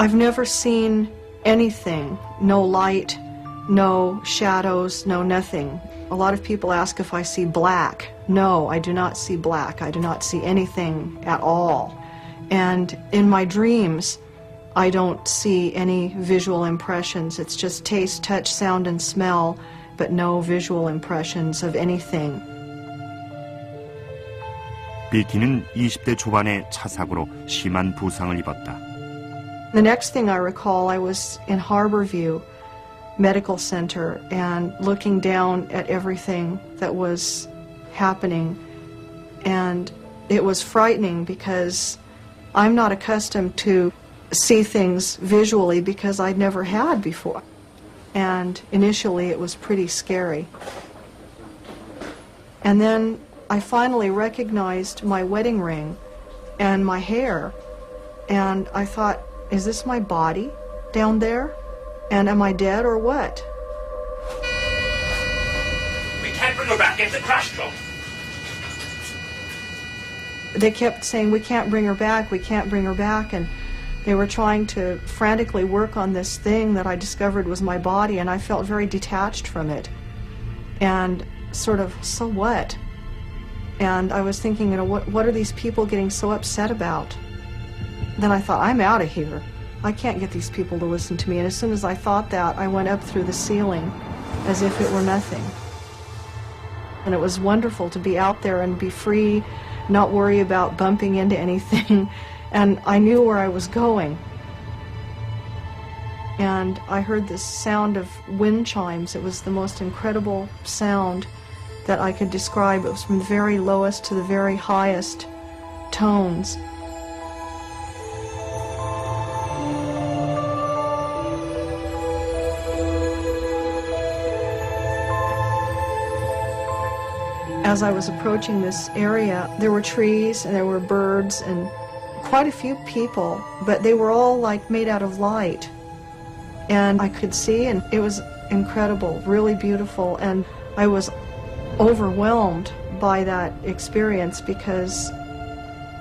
I've never seen anything, no light, no shadows, no nothing. A lot of people ask if I see black. No, I do not see black. I do not see anything at all. And in my dreams, I don't see any visual impressions. It's just taste, touch, sound, and smell, but no visual impressions of anything. 비키는 20대 초반의 차 사고로 심한 부상을 입었다. The next thing I recall, I was in Harborview Medical Center and looking down at everything that was happening. And it was frightening because I'm not accustomed to see things visually because I'd never had before. And initially it was pretty scary. And then I finally recognized my wedding ring and my hair. And I thought, is this my body down there? And am I dead or what? We can't bring her back. Get the crash. They kept saying, we can't bring her back, we can't bring her back. And they were trying to frantically work on this thing that I discovered was my body, and I felt very detached from it. And sort of, so what? And I was thinking, you know, what, what are these people getting so upset about? Then I thought, I'm out of here. I can't get these people to listen to me. And as soon as I thought that, I went up through the ceiling as if it were nothing. And it was wonderful to be out there and be free, not worry about bumping into anything. And I knew where I was going. And I heard this sound of wind chimes. It was the most incredible sound that I could describe. It was from the very lowest to the very highest tones. As I was approaching this area, there were trees and there were birds and quite a few people, but they were all like made out of light. And I could see, and it was incredible, really beautiful. And I was overwhelmed by that experience because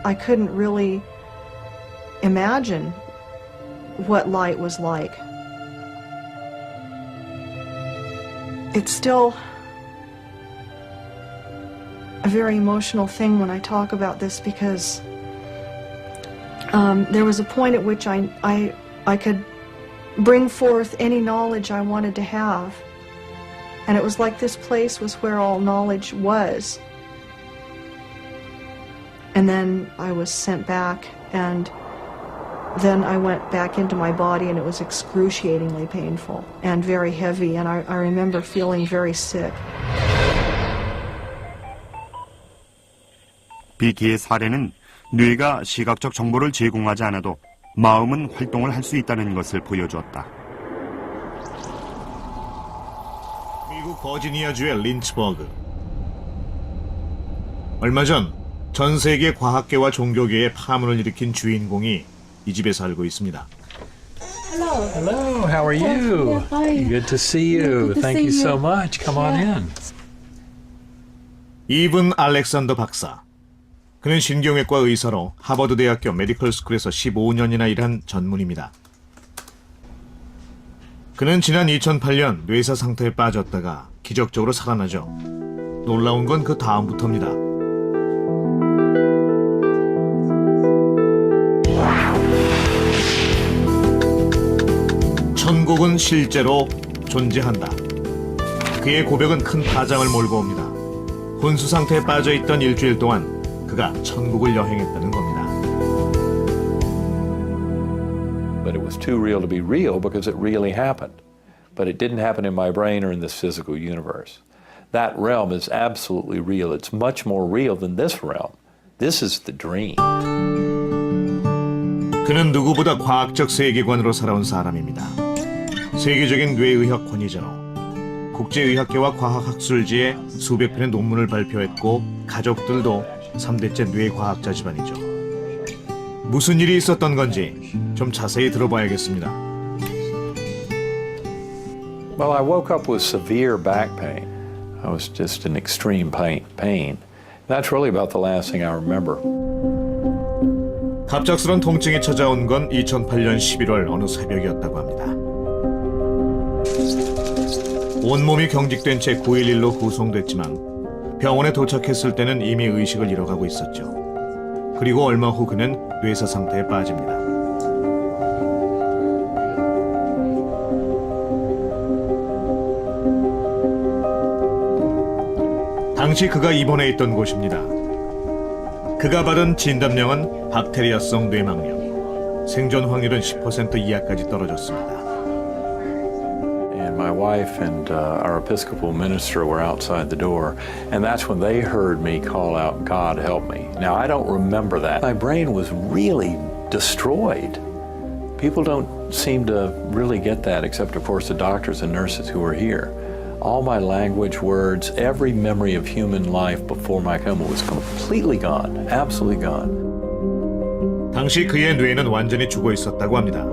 I couldn't really imagine what light was like. It's still a very emotional thing when I talk about this because um, there was a point at which I, I, I could bring forth any knowledge I wanted to have. And it was like this place was where all knowledge was. And then I was sent back, and then I went back into my body, and it was excruciatingly painful and very heavy. And I, I remember feeling very sick. 비키의 사례는 뇌가 시각적 정보를 제공하지 않아도 마음은 활동을 할 수 있다는 것을 보여주었다. 미국 버지니아주의 린츠버그. 얼마 전 전 세계 과학계와 종교계에 파문을 일으킨 주인공이 이 집에 살고 있습니다. Hello, how are you? Good to see you. Thank see you so much. Come on in. 이븐 알렉산더 박사. 그는 신경외과 의사로 하버드 대학교 메디컬 스쿨에서 15년이나 일한 전문입니다. 그는 지난 2008년 뇌사 상태에 빠졌다가 기적적으로 살아나죠. 놀라운 건 그 다음부터입니다. 천국은 실제로 존재한다. 그의 고백은 큰 파장을 몰고 옵니다. 혼수 상태에 빠져 있던 일주일 동안 그가 천국을 여행했다는 겁니다. But it was too real to be real because it really happened. But it didn't happen in my brain or in this physical universe. That realm is absolutely real. It's much more real than this realm. This is the dream. 그는 누구보다 과학적 세계관으로 살아온 사람입니다. 세계적인 뇌의학 권위자로 국제의학계와 과학학술지에 수백 편의 논문을 발표했고 가족들도 3대째 뇌과학자 집안이죠. 무슨 일이 있었던 건지 좀 자세히 들어봐야겠습니다. Well, I woke up with severe back pain. I was just in extreme pain. pain. That's really about the last thing I remember. 갑작스런 통증이 찾아온 건 2008년 11월 어느 새벽이었다고 합니다. 온몸이 경직된 채 911로 구송됐지만 병원에 도착했을 때는 이미 의식을 잃어가고 있었죠. 그리고 얼마 후 그는 뇌사 상태에 빠집니다. 당시 그가 입원해 있던 곳입니다. 그가 받은 진단명은 박테리아성 뇌망염. 생존 확률은 10% 이하까지 떨어졌습니다. And my wife and uh, our Episcopal minister were outside the door, and that's when they heard me call out, God help me. Now, I don't remember that. My brain was really destroyed. People don't seem to really get that, except, of course, the doctors and nurses who were here. All my language, words, every memory of human life before my coma was completely gone, absolutely gone. 당시 그의 뇌는 완전히 죽어 있었다고 합니다.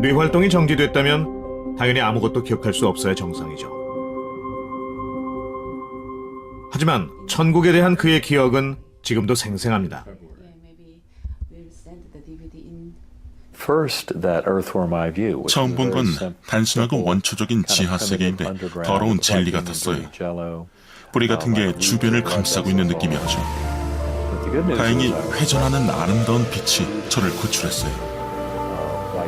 뇌 활동이 정지됐다면 당연히 아무것도 기억할 수 없어야 정상이죠. 하지만 천국에 대한 그의 기억은 지금도 생생합니다. 처음 본 건 단순하고 원초적인 지하 세계인데 더러운 젤리 같았어요. 뿌리 같은 게 주변을 감싸고 있는 느낌이었죠. 다행히 uh, 회전하는 아름다운 빛이 저를 구출했어요.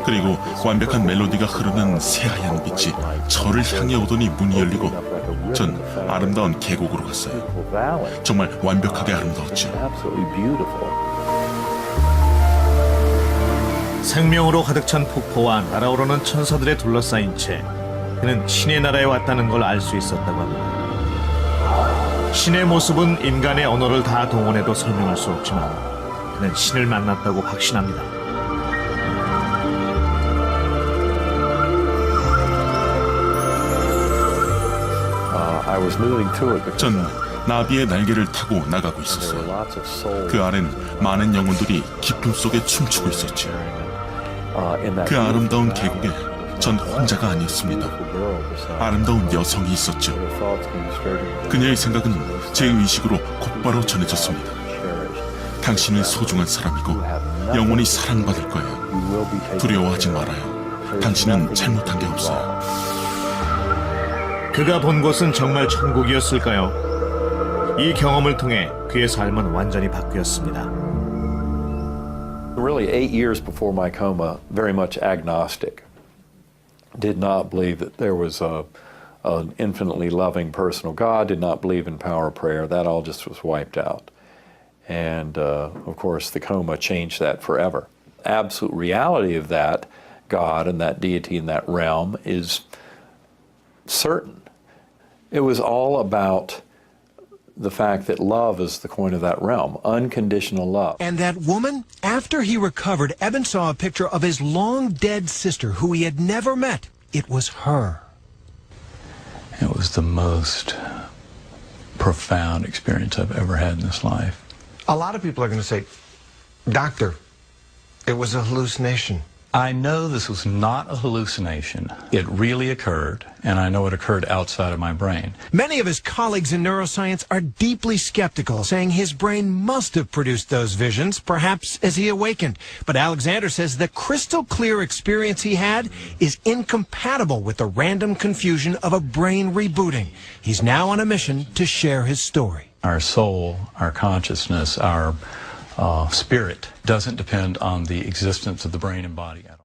그리고 완벽한 멜로디가 흐르는 새하얀 빛이 저를 향해 오더니 문이 열리고 전 아름다운 계곡으로 갔어요. 정말 완벽하게 아름다웠죠. Absolutely beautiful. 생명으로 가득 찬 폭포와 날아오르는 천사들에 둘러싸인 채 그는 신의 나라에 왔다는 걸 알 수 있었다고 합니다. 신의 모습은 인간의 언어를 다 동원해도 설명할 수 없지만 그는 신을 만났다고 확신합니다. 전 나비의 날개를 타고 나가고 있었어요. 그 아래는 많은 영혼들이 기쁨 속에 춤추고 있었죠. uh, 그 아름다운 계곡에. 전 혼자가 아니었습니다. 아름다운 여성이 있었죠. 그녀의 생각은 제 의식으로 곧바로 전해졌습니다. 당신은 소중한 사람이고 영원히 사랑받을 거예요. 두려워하지. 말아요. 당신은 잘못한 게 없어요. wrong. 그가 본 곳은 정말 천국이었을까요? 이 경험을 통해 그의 삶은 완전히 바뀌었습니다. Really, eight years before my coma, very much agnostic. Did not believe that there was a, an infinitely loving personal God. Did not believe in power of prayer. That all just was wiped out. And uh, of course, the coma changed that forever. Absolute reality of that God and that deity in that realm is certain. It was all about the fact that love is the coin of that realm, unconditional love. And that woman, after he recovered, Eben saw a picture of his long dead sister who he had never met. It was her. It was the most profound experience I've ever had in this life. A lot of people are going to say, Doctor, it was a hallucination. I know this was not a hallucination. It really occurred, and I know it occurred outside of my brain. Many of his colleagues in neuroscience are deeply skeptical, saying his brain must have produced those visions, perhaps as he awakened. But Alexander says the crystal clear experience he had is incompatible with the random confusion of a brain rebooting. He's now on a mission to share his story. Our soul, our consciousness, our uh, spirit doesn't depend on the existence of the brain and body.